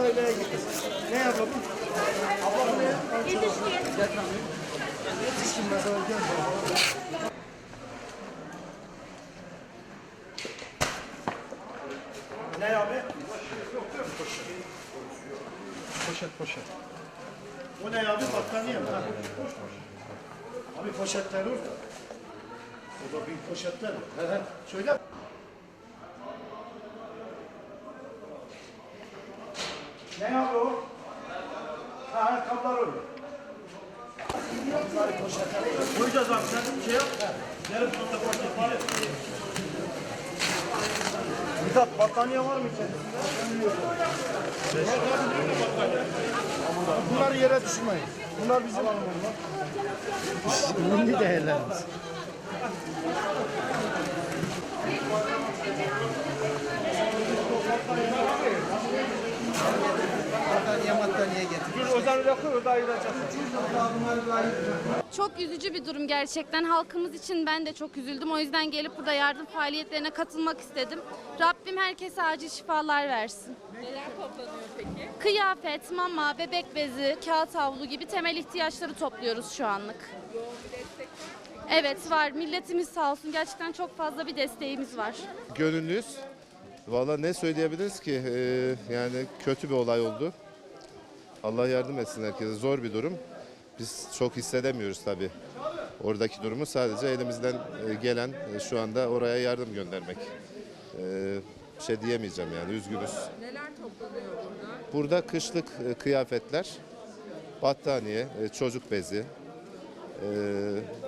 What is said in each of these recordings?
Ne abi? Poşet poşet. O ne abi? Battaniye mi? Ha. Abi poşetler orada. O da bir poşetler. He. Söyle. Ne abi o? Ha, ayakkabılar poşetler. Koyacağız abi sen şey yap. Yarım sonunda poşet var. Mithat battaniye var mı içerisinde? Bunları yere düşürmeyin. Bunlar bizim alalım onlar. Milli değerlerimiz. Çok üzücü bir durum gerçekten. Halkımız için ben de çok üzüldüm. O yüzden gelip burada yardım faaliyetlerine katılmak istedim. Rabbim herkese acil şifalar versin. Neler toplanıyor peki? Kıyafet, mama, bebek bezi, kağıt havlu gibi temel ihtiyaçları topluyoruz şu anlık. Evet var. Milletimiz sağ olsun. Gerçekten çok fazla bir desteğimiz var. Gönüllüyüz. Valla ne söyleyebiliriz ki? Ee, yani kötü bir olay oldu. Allah yardım etsin herkese. Zor bir durum. Biz çok hissedemiyoruz tabii. Oradaki durumu sadece elimizden e, gelen e, şu anda oraya yardım göndermek. Ee, bir şey diyemeyeceğim yani üzgünüz. Neler toplanıyor burada? Burada kışlık e, kıyafetler, battaniye, e, çocuk bezi. e,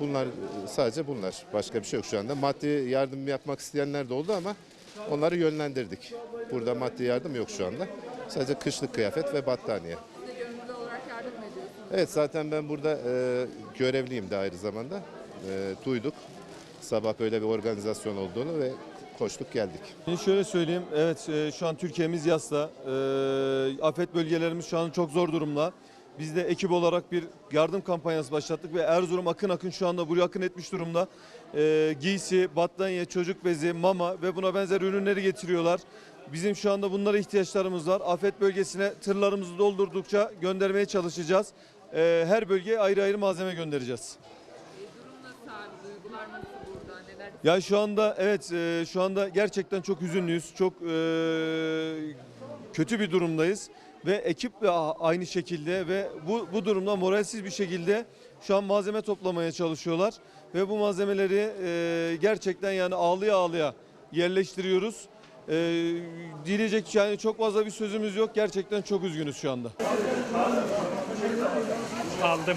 Bunlar e, sadece bunlar. Başka bir şey yok şu anda. Maddi yardım yapmak isteyenler de oldu ama onları yönlendirdik. Burada maddi yardım yok şu anda. Sadece kışlık kıyafet ve battaniye. Siz de gönüllü olarak yardım mı ediyorsunuz? Evet zaten ben burada e, görevliyim de aynı zamanda. E, duyduk sabah böyle bir organizasyon olduğunu ve koştuk geldik. Şimdi şöyle söyleyeyim, evet e, şu an Türkiye'miz yasta. E, afet bölgelerimiz şu an çok zor durumda. Biz de ekip olarak bir yardım kampanyası başlattık ve Erzurum akın akın şu anda buraya akın etmiş durumda. E, giysi, battaniye, çocuk bezi, mama ve buna benzer ürünleri getiriyorlar. Bizim şu anda bunlara ihtiyaçlarımız var. Afet bölgesine tırlarımızı doldurdukça göndermeye çalışacağız. E, her bölgeye ayrı ayrı malzeme göndereceğiz. Ya şu anda evet e, şu anda gerçekten çok üzünlüyüz. Çok e, kötü bir durumdayız ve ekip de aynı şekilde ve bu bu durumda moralsiz bir şekilde şu an malzeme toplamaya çalışıyorlar ve bu malzemeleri e, gerçekten yani ağlıya ağlıya yerleştiriyoruz. E, diyecek yani çok fazla bir sözümüz yok. Gerçekten çok üzgünüz şu anda. Aldım.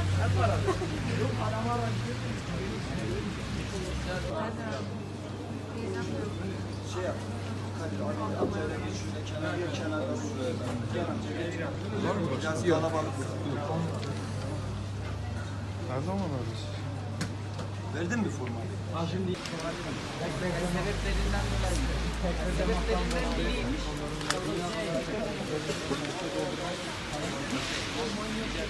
şey yap. Kadir abi amcayla geçiyor kenara ya kenarda duruyor. Gel amca gel. Var mı başka? Biraz kalabalık. Her zaman öyle. Verdin mi formayı? Ha şimdi. Sebeplerinden dolayı. Sebeplerinden biriymiş. Olmayacak.